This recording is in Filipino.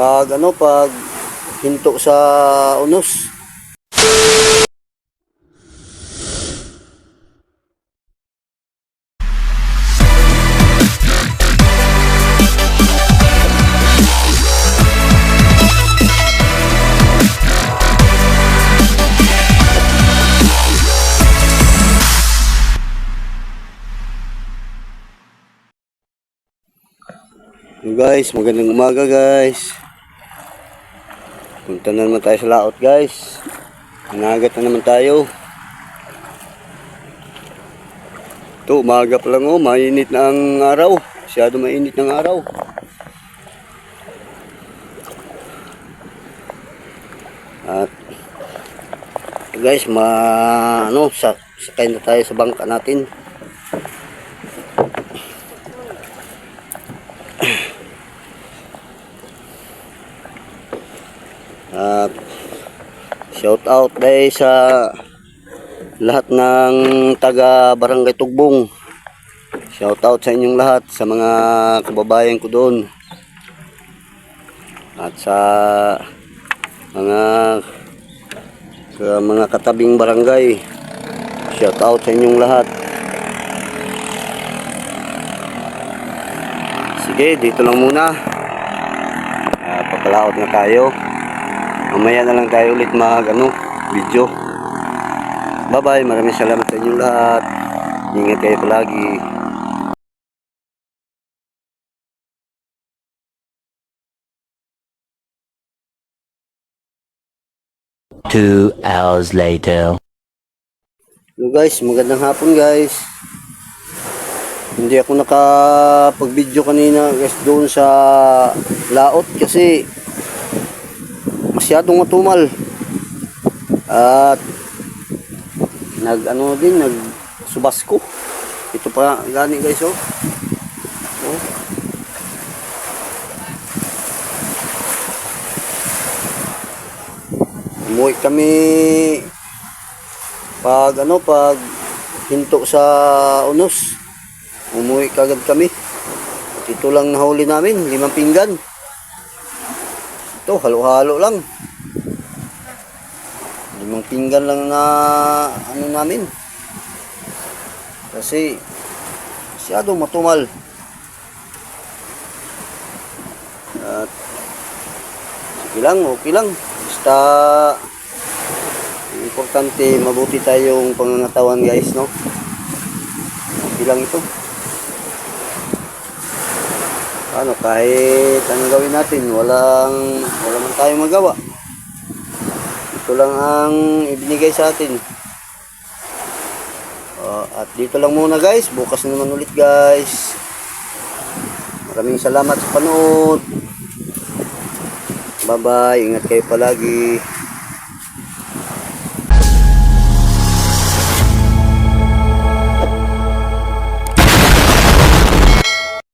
Pag ano, pag hinto sa unos. Guys, magandang umaga guys. Punta na naman tayo sa laot guys. Inagat na naman tayo. Ito, umaga pa lang oh, mainit na ang araw. Masyado mainit ng araw. At guys, ma ano, sa sakay na tayo sa bangka natin. At shout out dahil sa lahat ng taga Barangay Tugbong. Shout out sa inyong lahat sa mga kababayan ko doon. At sa mga sa mga katabing barangay. Shout out sa inyong lahat. Sige, dito lang muna. Uh, papalaot na tayo. Mamaya na lang tayo ulit mag ano, video. Bye bye, maraming salamat sa inyo lahat. Ingat kayo palagi. Two hours later. Hello guys, magandang hapon guys. Hindi ako nakapag-video kanina guys doon sa laot kasi masyadong matumal. At nag ano din, nag subasko. Ito pa gani guys oh. oh. Umuwi kami pag ano pag hinto sa unos. Umuwi kagad kami. At ito lang nahuli namin, limang pinggan. Ito, halo-halo lang. Limang pinggan lang na ano namin. Kasi masyadong matumal. At sige lang, okay lang. Basta importante mabuti tayong pangangatawan guys, no? Okay lang ito. Ano, kahit anong gawin natin, walang, wala man tayong magawa. Ito lang ang ibinigay sa atin. Oh, at dito lang muna guys. Bukas na naman ulit guys. Maraming salamat sa panood. Bye bye. Ingat kayo palagi.